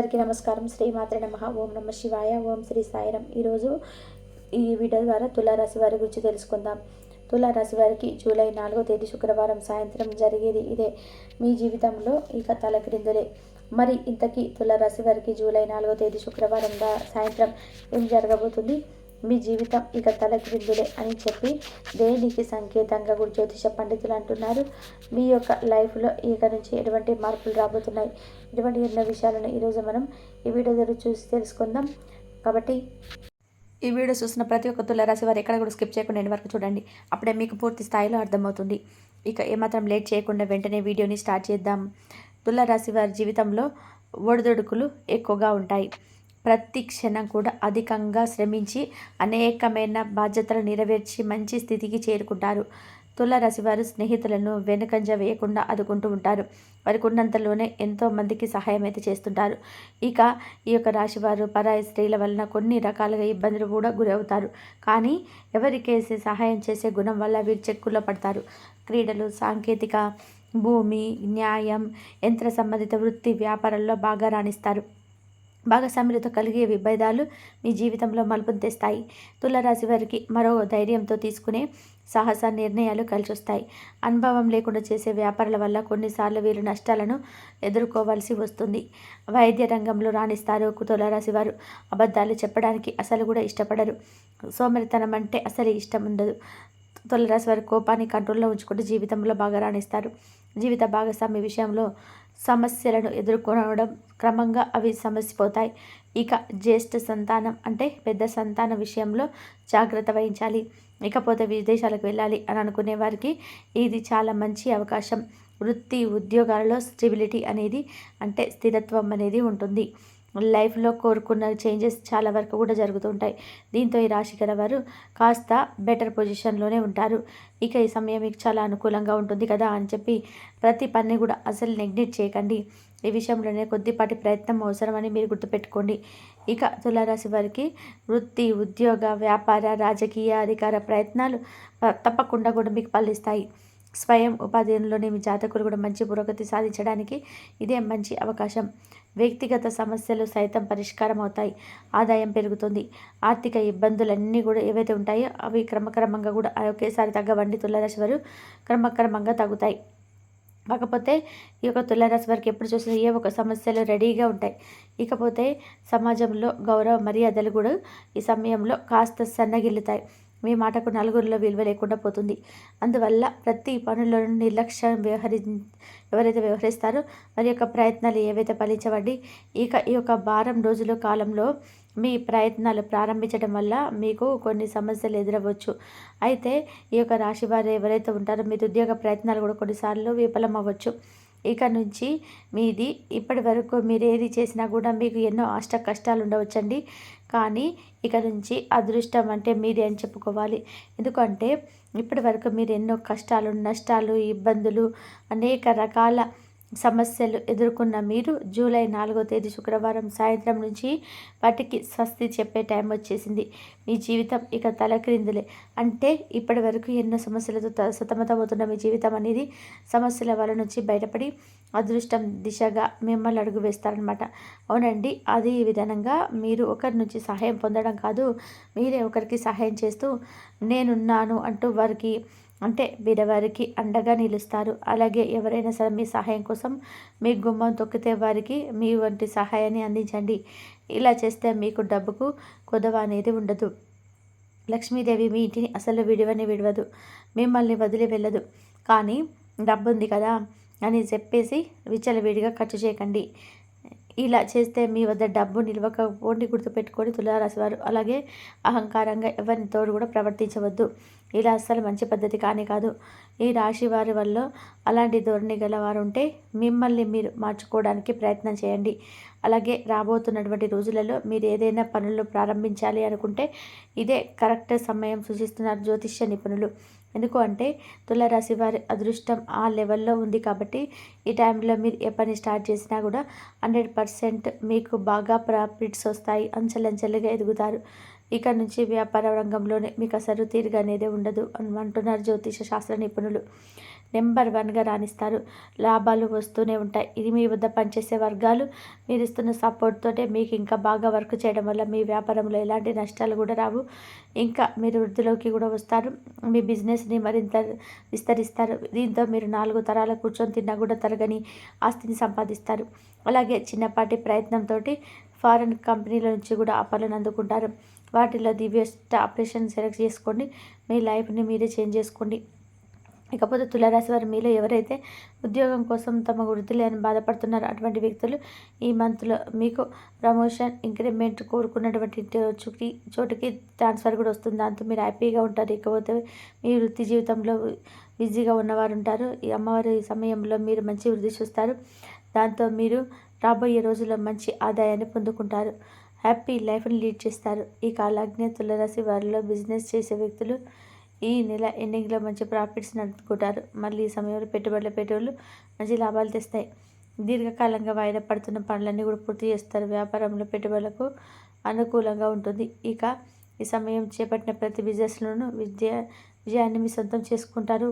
అందరికీ నమస్కారం. శ్రీమాత్ర నమ. ఓం నమ శివాయ. ఓం శ్రీ సాయిరం ఈరోజు ఈ వీడియో ద్వారా తులారాశి వారి గురించి తెలుసుకుందాం. తులారాశి వారికి జూలై నాలుగో తేదీ శుక్రవారం సాయంత్రం జరిగేది ఇదే. మీ జీవితంలో ఇక తలక్రిందులే. మరి ఇంతకీ తులారాశి వారికి జూలై నాలుగో తేదీ శుక్రవారం దా సాయంత్రం ఏం జరగబోతుంది? మీ జీవితం ఇక తలక్రిందులే అని చెప్పి దేనికి సంకేతంగా కూడా జ్యోతిష పండితులు అంటున్నారు. మీ యొక్క లైఫ్లో ఇక నుంచి ఎటువంటి మార్పులు రాబోతున్నాయి? ఇటువంటి ఎన్నో విషయాలను ఈరోజు మనం ఈ వీడియో ద్వారా చూసి తెలుసుకుందాం. కాబట్టి ఈ వీడియో చూసిన ప్రతి ఒక్క తులరాశి వారు ఎక్కడ కూడా స్కిప్ చేయకుండా ఎండ్ వరకు చూడండి. అప్పుడే మీకు పూర్తి స్థాయిలో అర్థమవుతుంది. ఇక ఏమాత్రం లేట్ చేయకుండా వెంటనే వీడియోని స్టార్ట్ చేద్దాం. తులరాశి వారి జీవితంలో ఒడిదొడుకులు ఎక్కువగా ఉంటాయి. ప్రతి క్షణం కూడా అధికంగా శ్రమించి అనేకమైన బాధ్యతలు నెరవేర్చి మంచి స్థితికి చేరుకుంటారు. తులారాశి వారు స్నేహితులను వెనుకంజ వేయకుండా అదుకుంటూ ఉంటారు. వారికి ఉన్నంతలోనే ఎంతో మందికి సహాయం అయితే చేస్తుంటారు. ఇక ఈ యొక్క రాశి వారు పరాయి స్త్రీల వలన కొన్ని రకాలుగా ఇబ్బందులు కూడా గురవుతారు. కానీ ఎవరికేసి సహాయం చేసే గుణం వల్ల వీరు చెక్కుల్లో పడతారు. క్రీడలు సాంకేతిక భూమి న్యాయం యంత్ర సంబంధిత వృత్తి వ్యాపారాల్లో బాగా రాణిస్తారు. భాగస్వాములతో కలిగే విభేదాలు మీ జీవితంలో మలుపును తెస్తాయి. తులరాశి వారికి మరో ధైర్యంతో తీసుకునే సాహస నిర్ణయాలు కలిసొస్తాయి. అనుభవం లేకుండా చేసే వ్యాపారాల వల్ల కొన్నిసార్లు వీరు నష్టాలను ఎదుర్కోవాల్సి వస్తుంది. వైద్య రంగంలో రాణిస్తారు తులరాశి వారు. అబద్ధాలు చెప్పడానికి అసలు కూడా ఇష్టపడరు. సోమరితనం అంటే అసలు ఇష్టం ఉండదు. తులరాశి వారి కోపాన్ని కంట్రోల్లో ఉంచుకుంటే జీవితంలో బాగా రాణిస్తారు. జీవిత భాగస్వామి విషయంలో సమస్యలను ఎదుర్కొనడం క్రమంగా అవి సమసిపోతాయి. ఇక జ్యేష్ఠ సంతానం అంటే పెద్ద సంతాన విషయంలో జాగ్రత్త వహించాలి. ఇకపోతే విదేశాలకు వెళ్ళాలి అని అనుకునే వారికి ఇది చాలా మంచి అవకాశం. వృత్తి ఉద్యోగాలలో స్టెబిలిటీ అనేది అంటే స్థిరత్వం అనేది ఉంటుంది. లైఫ్లో కోరుకున్న చేంజెస్ చాలా వరకు కూడా జరుగుతుంటాయి దీంతో ఈ రాశి గల వారు కాస్త బెటర్ పొజిషన్లోనే ఉంటారు. ఇక ఈ సమయం మీకు చాలా అనుకూలంగా ఉంటుంది కదా అని చెప్పి ప్రతి పని కూడా అసలు నెగ్నెట్ చేయకండి. ఈ విషయంలోనే కొద్దిపాటి ప్రయత్నం అవసరమని మీరు గుర్తుపెట్టుకోండి. ఇక తులారాశి వారికి వృత్తి ఉద్యోగ వ్యాపార రాజకీయ అధికార ప్రయత్నాలు తప్పకుండా కూడా మీకు ఫలిస్తాయి. స్వయం ఉపాధిలోని మీ జాతకులు కూడా మంచి పురోగతి సాధించడానికి ఇదే మంచి అవకాశం. వ్యక్తిగత సమస్యలు సైతం పరిష్కారం అవుతాయి. ఆదాయం పెరుగుతుంది. ఆర్థిక ఇబ్బందులన్నీ కూడా ఏవైతే ఉంటాయో అవి క్రమక్రమంగా కూడా ఒకేసారి తగ్గవండి. తులరాశి వారు క్రమక్రమంగా తగ్గుతాయి. కాకపోతే ఈ యొక్క తులారాశి వారికి ఎప్పుడు చూసినా ఏ ఒక సమస్యలు రెడీగా ఉంటాయి. ఇకపోతే సమాజంలో గౌరవ మర్యాదలు కూడా ఈ సమయంలో కాస్త సన్నగిల్లుతాయి. మీ మాటకు నలుగురిలో విలువ లేకుండా పోతుంది. అందువల్ల ప్రతి పనులను నిర్లక్ష్యం వ్యవహరి ఎవరైతే వ్యవహరిస్తారో వారి యొక్క ప్రయత్నాలు ఏవైతే ఫలించవండి ఇక ఈ యొక్క వారం రోజుల కాలంలో మీ ప్రయత్నాలు ప్రారంభించడం వల్ల మీకు కొన్ని సమస్యలు ఎదురవ్వచ్చు. అయితే ఈ యొక్క రాశి వారు ఎవరైతే ఉంటారో మీ ఉద్యోగ ప్రయత్నాలు కూడా కొన్నిసార్లు విఫలం అవ్వచ్చు ఇక నుంచి మీది ఇప్పటి వరకు మీరు ఏది చేసినా కూడా మీకు ఎన్నో అష్ట కష్టాలు ఉండవచ్చండి. కానీ ఇక నుంచి అదృష్టం అంటే మీదే అని చెప్పుకోవాలి. ఎందుకంటే ఇప్పటి వరకు మీరు ఎన్నో కష్టాలు నష్టాలు ఇబ్బందులు అనేక రకాల సమస్యలు ఎదుర్కొన్న మీరు జూలై నాలుగో తేదీ శుక్రవారం సాయంత్రం నుంచి వాటికి స్వస్తి చెప్పే టైం వచ్చేసింది. మీ జీవితం ఇక తలక్రిందులే. అంటే ఇప్పటి వరకు ఎన్నో సమస్యలతో సతమతమవుతున్న మీ జీవితం అనేది సమస్యల వల్ల నుంచి బయటపడి అదృష్టం దిశగా మిమ్మల్ని అడుగు వేస్తారనమాట అవునండి అది విధానంగా మీరు ఒకరి నుంచి సహాయం పొందడం కాదు మీరే ఒకరికి సహాయం చేస్తూ నేనున్నాను అంటూ వారికి అంటే బీదవారికి అండగా నిలుస్తారు. అలాగే ఎవరైనా సరే మీ సహాయం కోసం మీ గుమ్మం తొక్కితే వారికి మీ వంటి సహాయాన్ని అందించండి. ఇలా చేస్తే మీకు డబ్బుకు కొదవ అనేది ఉండదు. లక్ష్మీదేవి మీ ఇంటిని అసలు విడివని విడవదు. మిమ్మల్ని వదిలి వెళ్ళదు. కానీ డబ్బు ఉంది కదా అని చెప్పేసి విచ్చలవిడిగా ఖర్చు చేయకండి. ఇలా చేస్తే మీ వద్ద డబ్బు నిలవకపోండి గుర్తుపెట్టుకొని తులారాశి వారు. అలాగే అహంకారంగా ఎవరిని తోడు కూడా ప్రవర్తించవద్దు. ఇలా అస్సలు మంచి పద్ధతి కానీ కాదు. ఈ రాశి వారి వల్ల అలాంటి ధోరణి గలవారు ఉంటే మిమ్మల్ని మీరు మార్చుకోవడానికి ప్రయత్నం చేయండి. అలాగే రాబోతున్నటువంటి రోజులలో మీరు ఏదైనా పనులు ప్రారంభించాలి అనుకుంటే ఇదే కరెక్ట్ సమయం సూచిస్తున్నారు జ్యోతిష్య నిపుణులు. ఎందుకు అంటే తులారాశి వారి అదృష్టం ఆ లెవెల్లో ఉంది కాబట్టి ఈ టైంలో మీరు ఏ పని స్టార్ట్ చేసినా కూడా హండ్రెడ్ పర్సెంట్ మీకు బాగా ప్రాఫిట్స్ వస్తాయి. అంచెలంచెలుగా ఎదుగుతారు. ఇక్కడ నుంచి వ్యాపార రంగంలోనే మీకు అసలు తీరుగా అనేది ఉండదు అని అంటున్నారు జ్యోతిష శాస్త్ర నిపుణులు. నెంబర్ వన్గా రాణిస్తారు. లాభాలు వస్తూనే ఉంటాయి. ఇది మీ వద్ద పనిచేసే వర్గాలు. మీరు ఇస్తున్న సపోర్ట్తోటే మీకు ఇంకా బాగా వర్క్ చేయడం వల్ల మీ వ్యాపారంలో ఎలాంటి నష్టాలు కూడా రావు. ఇంకా మీరు వృద్ధిలోకి కూడా వస్తారు. మీ బిజినెస్ని మరింత విస్తరిస్తారు. దీంతో మీరు నాలుగు తరాల కూర్చొని తిన్నా కూడా తరగని ఆస్తిని సంపాదిస్తారు. అలాగే చిన్నపాటి ప్రయత్నంతో ఫారెన్ కంపెనీల నుంచి కూడా ఆఫర్లను అందుకుంటారు. వాటిలో ది బెస్ట్ ఆపరేషన్ సెలెక్ట్ చేసుకోండి. మీ లైఫ్ని మీరే చేంజ్ చేసుకోండి. ఇకపోతే తులారాశి వారు మీలో ఎవరైతే ఉద్యోగం కోసం తమ వృద్ధి లేని బాధపడుతున్నారో అటువంటి వ్యక్తులు ఈ మంత్లో మీకు ప్రమోషన్ ఇంక్రిమెంట్ కోరుకున్నటువంటి చోటుకి చోటుకి ట్రాన్స్ఫర్ కూడా వస్తుంది. దాంతో మీరు హ్యాపీగా ఉంటారు. ఇకపోతే మీ వృత్తి జీవితంలో బిజీగా ఉన్నవారు ఉంటారు. ఈ అమ్మవారి సమయంలో మీరు మంచి వృద్ధి చూస్తారు. దాంతో మీరు రాబోయే రోజుల్లో మంచి ఆదాయాన్ని పొందుకుంటారు. హ్యాపీ లైఫ్ని లీడ్ చేస్తారు. ఈ కాలాగ్ని తులరాశి వారిలో బిజినెస్ చేసే వ్యక్తులు ఈ నెల ఎండింగ్లో మంచి ప్రాఫిట్స్ నడుపుకుంటారు. మళ్ళీ ఈ సమయంలో పెట్టుబడుల పెట్టుబడులు మంచి లాభాలు తెస్తాయి. దీర్ఘకాలంగా వాయిదా పడుతున్న పనులన్నీ కూడా పూర్తి చేస్తారు. వ్యాపారంలో పెట్టుబడులకు అనుకూలంగా ఉంటుంది. ఇక ఈ సమయం చేపట్టిన ప్రతి బిజినెస్లోనూ విద్య విజయాన్ని మీ సొంతం చేసుకుంటారు.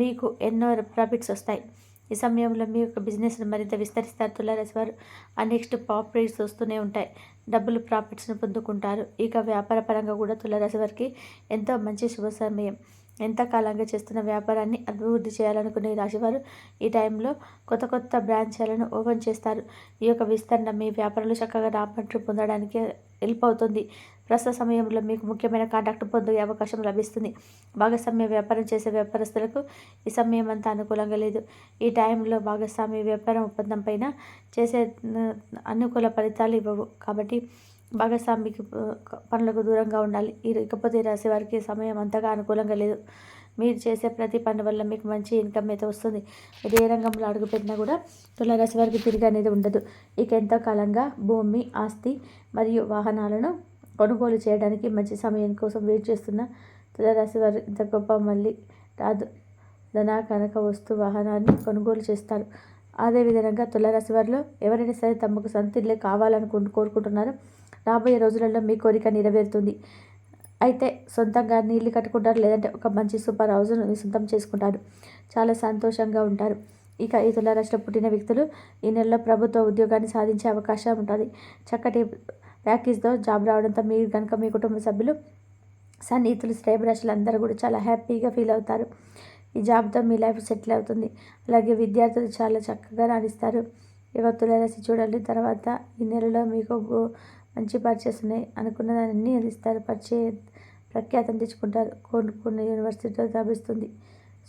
మీకు ఎన్నో ప్రాఫిట్స్ వస్తాయి. ఈ సమయంలో మీ యొక్క బిజినెస్ను మరింత విస్తరిస్తారు. తులారాశి వారు ఆ నెక్స్ట్ ప్రాఫిట్స్ వస్తూనే ఉంటాయి. డబ్బులు ప్రాఫిట్స్ను పొందుకుంటారు. ఇక వ్యాపార పరంగా కూడా తులారాశి వారికి ఎంతో మంచి శుభ సమయం. ఎంతకాలంగా చేస్తున్న వ్యాపారాన్ని అభివృద్ధి చేయాలనుకునే రాశివారు ఈ టైంలో కొత్త కొత్త బ్రాంచ్లను ఓపెన్ చేస్తారు. ఈ యొక్క విస్తరణ మీ వ్యాపారంలో చక్కగా రాబట్టు పొందడానికి హెల్ప్ అవుతుంది. ప్రస్తుత సమయంలో మీకు ముఖ్యమైన కాంటాక్ట్ పొందే అవకాశం లభిస్తుంది. భాగస్వామ్య వ్యాపారం చేసే వ్యాపారస్తులకు ఈ సమయం అంతా అనుకూలంగా లేదు. ఈ టైంలో భాగస్వామ్య వ్యాపారం ఒప్పందం పైన చేసే అనుకూల ఫలితాలు ఇవ్వవు. కాబట్టి భాగస్వామికి పనులకు దూరంగా ఉండాలి. ఇకపోతే రాసే వారికి సమయం అంతగా అనుకూలంగా లేదు. మీరు చేసే ప్రతి పని వల్ల మీకు మంచి ఇన్కమ్ అయితే వస్తుంది. మీరు ఏ రంగంలో అడుగుపెట్టినా కూడా తులారాశి వారికి తిరిగి అనేది ఉండదు. ఇక ఎంతో కాలంగా భూమి ఆస్తి మరియు వాహనాలను కొనుగోలు చేయడానికి మంచి సమయం కోసం వెయిట్ చేస్తున్న తులరాశి వారు ఇంత గొప్ప మళ్ళీ రాదు. ధన కనక వస్తు వాహనాన్ని కొనుగోలు చేస్తారు. అదేవిధంగా తులరాశి వారిలో ఎవరైనా సరే తమకు సంతిల్లే కావాలనుకు కోరుకుంటున్నారో. రాబోయే రోజులలో మీ కోరిక నెరవేరుతుంది. అయితే సొంతంగా నీళ్ళు కట్టుకుంటారు లేదంటే ఒక మంచి సూపర్ హౌస్ను సొంతం చేసుకుంటారు. చాలా సంతోషంగా ఉంటారు. ఇక ఈ తులారాశిలో పుట్టిన వ్యక్తులు ఈ నెలలో ప్రభుత్వ ఉద్యోగాన్ని సాధించే అవకాశం ఉంటుంది. చక్కటి ప్యాకేజ్తో జాబ్ రావడంతో మీరు కనుక మీ కుటుంబ సభ్యులు సన్నిహితులు శ్రేయభిలాషులు అందరూ కూడా చాలా హ్యాపీగా ఫీల్ అవుతారు. ఈ జాబ్తో మీ లైఫ్ సెటిల్ అవుతుంది. అలాగే విద్యార్థులు చాలా చక్కగా రాణిస్తారు. ఇక తులారాశి చూడండి తర్వాత ఈ నెలలో మీకు మంచి పర్చేస్ ఉన్నాయి అనుకున్నదాన్ని అందిస్తారు. పరిచయ ప్రఖ్యాతం తెచ్చుకుంటారు. కొన్ని కొన్ని యూనివర్సిటీలో లభిస్తుంది.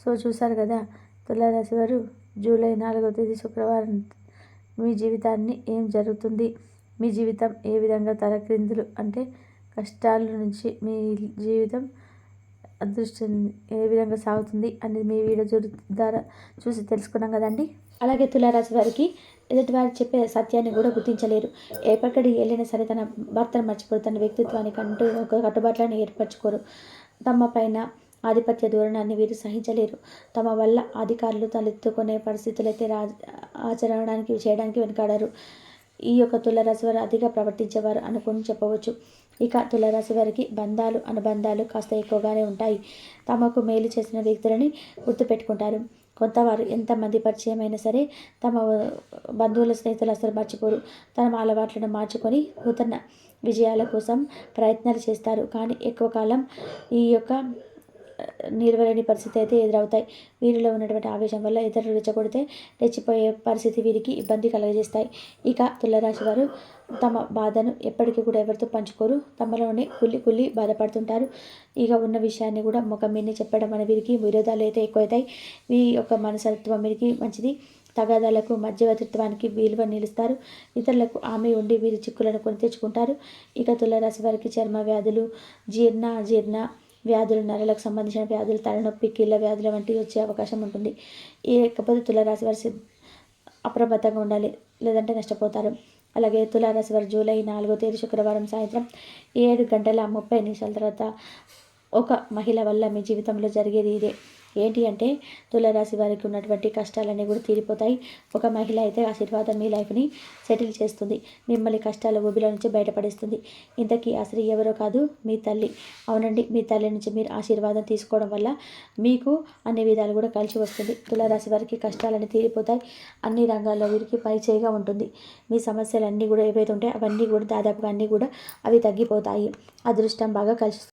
సో చూసారు కదా తులారాశి వారు జూలై నాలుగవ తేదీ శుక్రవారం. మీ జీవితాన్ని ఏం జరుగుతుంది? మీ జీవితం ఏ విధంగా తలక్రిందులు? అంటే కష్టాల నుంచి మీ జీవితం అదృష్టం ఏ విధంగా సాగుతుంది అనేది మీ వీడియో ద్వారా చూసి తెలుసుకున్నాం కదండి? అలాగే తులారాశి వారికి ఎదుటివారు చెప్పే సత్యాన్ని కూడా గుర్తించలేరు. ఎక్కడికి వెళ్ళినా సరే తన భర్తను మర్చిపోరు. తన వ్యక్తిత్వానికి అంటూ ఒక కట్టుబాట్లను ఏర్పరచుకోరు. తమ పైన ఆధిపత్య ధోరణాన్ని వీరు సహించలేరు. తమ వల్ల అధికారులు తలెత్తుకునే పరిస్థితులైతే రా ఆచరణడానికి చేయడానికి వెనుకాడారు. ఈ యొక్క తులరాశి వారు అతిగా ప్రవర్తించేవారు అనుకుని చెప్పవచ్చు. ఇక తులరాశి వారికి బంధాలు అనుబంధాలు కాస్త ఎక్కువగానే ఉంటాయి. తమకు మేలు చేసిన వ్యక్తులని గుర్తుపెట్టుకుంటారు. కొంతవారు ఎంతమంది పరిచయం అయినా సరే తమ బంధువుల స్నేహితులు అసలు మర్చిపోరు. తమ అలవాట్లను మార్చుకొని నూతన విజయాల కోసం ప్రయత్నాలు చేస్తారు. కానీ ఎక్కువ కాలం ఈ యొక్క నిలవలేని పరిస్థితి అయితే ఎదురవుతాయి. వీరిలో ఉన్నటువంటి ఆవేశం వల్ల ఇతరులు రెచ్చగొడితే రెచ్చిపోయే పరిస్థితి వీరికి ఇబ్బంది కలగజేస్తాయి. ఇక తులరాశి వారు తమ బాధను ఎప్పటికీ కూడా ఎవరితో పంచుకోరు. తమలోనే కుల్లి కుల్లి బాధపడుతుంటారు. ఇక ఉన్న విషయాన్ని కూడా ముఖం మీదనే చెప్పడం అనే వీరికి విరోధాలు అయితే ఎక్కువైతాయి. వీ యొక్క మనసత్వం వీరికి మంచిది. తగాదాలకు మధ్యవర్తిత్వానికి విలువ నిలుస్తారు. ఇతరులకు ఆమె ఉండి వీరి చిక్కులను కొని తెచ్చుకుంటారు. ఇక తులరాశి వారికి చర్మ వ్యాధులు జీర్ణ జీర్ణ వ్యాధులు నరలకు సంబంధించిన వ్యాధులు తలనొప్పి కీళ్ళ వ్యాధులు వంటివి వచ్చే అవకాశం ఉంటుంది. ఈ లేకపోతే తులారాశి వారి అప్రమత్తంగా ఉండాలి లేదంటే నష్టపోతారు. అలాగే తులారాశి వారి జూలై నాలుగో తేదీ శుక్రవారం సాయంత్రం ఏడు గంటల ముప్పై నిమిషాల తర్వాత ఒక మహిళ వల్ల మీ జీవితంలో జరిగేది ఇదే. ఏంటి అంటే తులరాశి వారికి ఉన్నటువంటి కష్టాలన్నీ కూడా తీరిపోతాయి. ఒక మహిళ అయితే ఆశీర్వాదం మీ లైఫ్ని సెటిల్ చేస్తుంది. మిమ్మల్ని కష్టాల ఊబిలో నుంచి బయటపడిస్తుంది. ఇంతకీ అసలు ఎవరో కాదు మీ తల్లి. అవునండి మీ తల్లి నుంచి మీరు ఆశీర్వాదం తీసుకోవడం వల్ల మీకు అన్ని విధాలు కూడా కలిసి వస్తుంది. తులరాశి వారికి కష్టాలన్నీ తీరిపోతాయి. అన్ని రంగాల్లో వీరికి పరిచయగా ఉంటుంది. మీ సమస్యలన్నీ కూడా ఏవైతే ఉంటాయో అవన్నీ కూడా దాదాపుగా అన్నీ కూడా అవి తగ్గిపోతాయి. అదృష్టం బాగా కలిసి